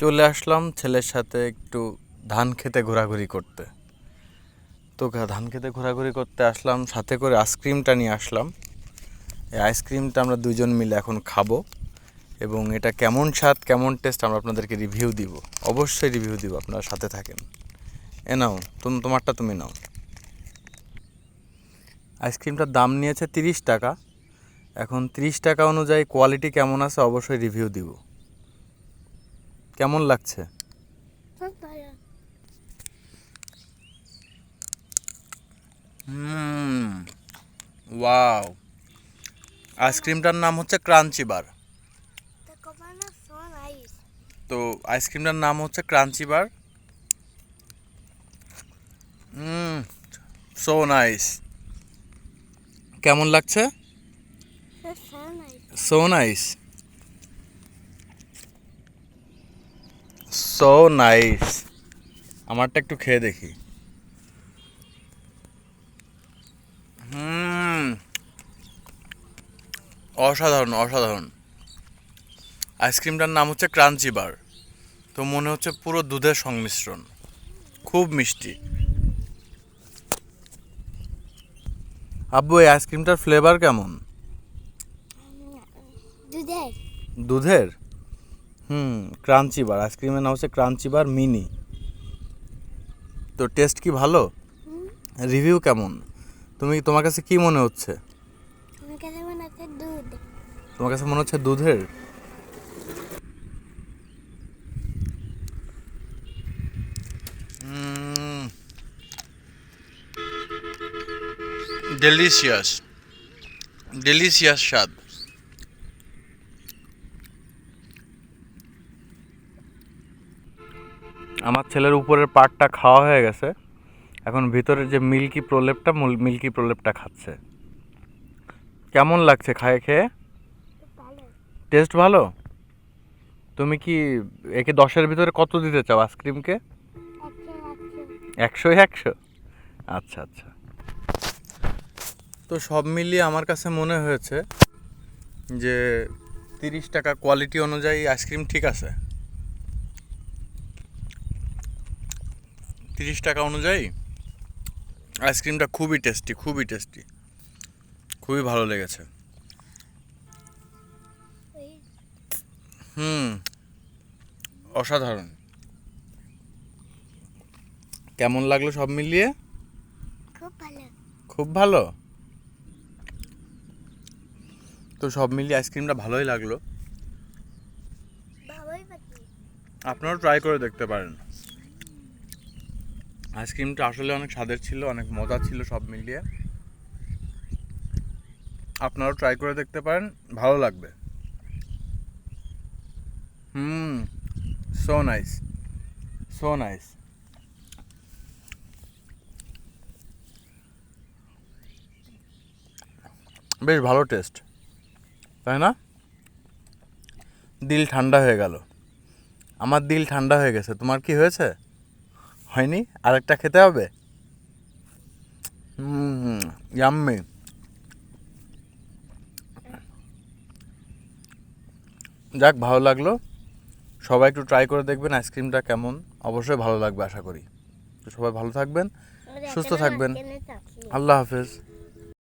চলে আসলাম ছেলের সাথে একটু ধান খেতে ঘোরাঘুরি করতে। তো ধান খেতে ঘোরাঘুরি করতে আসলাম, সাথে করে আইসক্রিমটা নিয়ে আসলাম। এই আইসক্রিমটা আমরা দুজন মিলে এখন খাব এবং এটা কেমন স্বাদ, কেমন টেস্ট আমরা আপনাদেরকে রিভিউ দিব। অবশ্যই রিভিউ দিব, আপনারা সাথে থাকেন। এ নাও, তুমি, তোমারটা তুমি নাও। আইসক্রিমটার দাম নিয়েছে তিরিশ টাকা। এখন তিরিশ টাকা অনুযায়ী কোয়ালিটি কেমন আছে অবশ্যই রিভিউ দিব। কেমন লাগছে? হুম ওয়াও। আইসক্রিমটার নাম হচ্ছে ক্রাঞ্চি বার. তো আইসক্রিমটার নাম হচ্ছে crunchy bar hmm so nice কেমন লাগছে? সো নাইস সো নাইস আমারটা একটু খেয়ে দেখি। হুম। অসাধারণ অসাধারণ। আইসক্রিমটার নাম হচ্ছে ক্রাঞ্চি বার। তো মনে হচ্ছে পুরো দুধের সংমিশ্রণ। খুব মিষ্টি। আব্বু এই আইসক্রিমটার ফ্লেভার কেমন? দুধের। দুধের? হুম ক্রাঞ্চি বার আইসক্রিমের নাম হচ্ছে ক্রাঞ্চি বার মিনি তো টেস্ট কি ভালো? রিভিউ কেমন? তুমি তোমার কাছে কি মনে হচ্ছে? মনে তোমার কাছে মনে হচ্ছে দুধের? ডেলিশিয়াস ডেলিশিয়াস স্বাদ। আমার ছেলের উপরের পার্টটা খাওয়া হয়ে গেছে। এখন ভিতরের যে মিল্কি প্রলেপটা মিল্কি প্রলেপটা খাচ্ছে। কেমন লাগছে খায় খেয়ে? টেস্ট ভালো? তুমি কি একে দশের ভিতরে কত দিতে চাও আইসক্রিমকে একশো একশো। আচ্ছা আচ্ছা। তো সব মিলিয়ে আমার কাছে মনে হয়েছে যে তিরিশ টাকা কোয়ালিটি অনুযায়ী আইসক্রিম ঠিক আছে। তিরিশ টাকা অনুযায়ী আইসক্রিমটা খুবই টেস্টি খুবই টেস্টি। খুবই ভালো লেগেছে। হুম অসাধারণ। কেমন লাগল সব মিলিয়ে? খুব ভালো। খুব ভালো? তো সব মিলিয়ে আইসক্রিমটা ভালোই লাগল। আপনারাও ট্রাই করে দেখতে পারেন। আইসক্রিমটা আসলে অনেক স্বাদের ছিল, অনেক মজা ছিল সব মিলিয়ে। আপনারাও ট্রাই করে দেখতে পারেন, ভালো লাগবে। Hmm so nice so nice বেশ ভালো টেস্ট তাই না? দিল ঠান্ডা হয়ে গেল। আমার দিল ঠান্ডা হয়ে গেছে, তোমার কি হয়েছে? হয়নি? আরেকটা খেতে হবে? হুম ইয়াম্মি যাক ভালো লাগল। সবাই একটু ট্রাই করে দেখবেন আইসক্রিমটা কেমন। অবশ্যই ভালো লাগবে আশা করি। তো সবাই ভালো থাকবেন সুস্থ থাকবেন। আল্লাহ হাফেজ।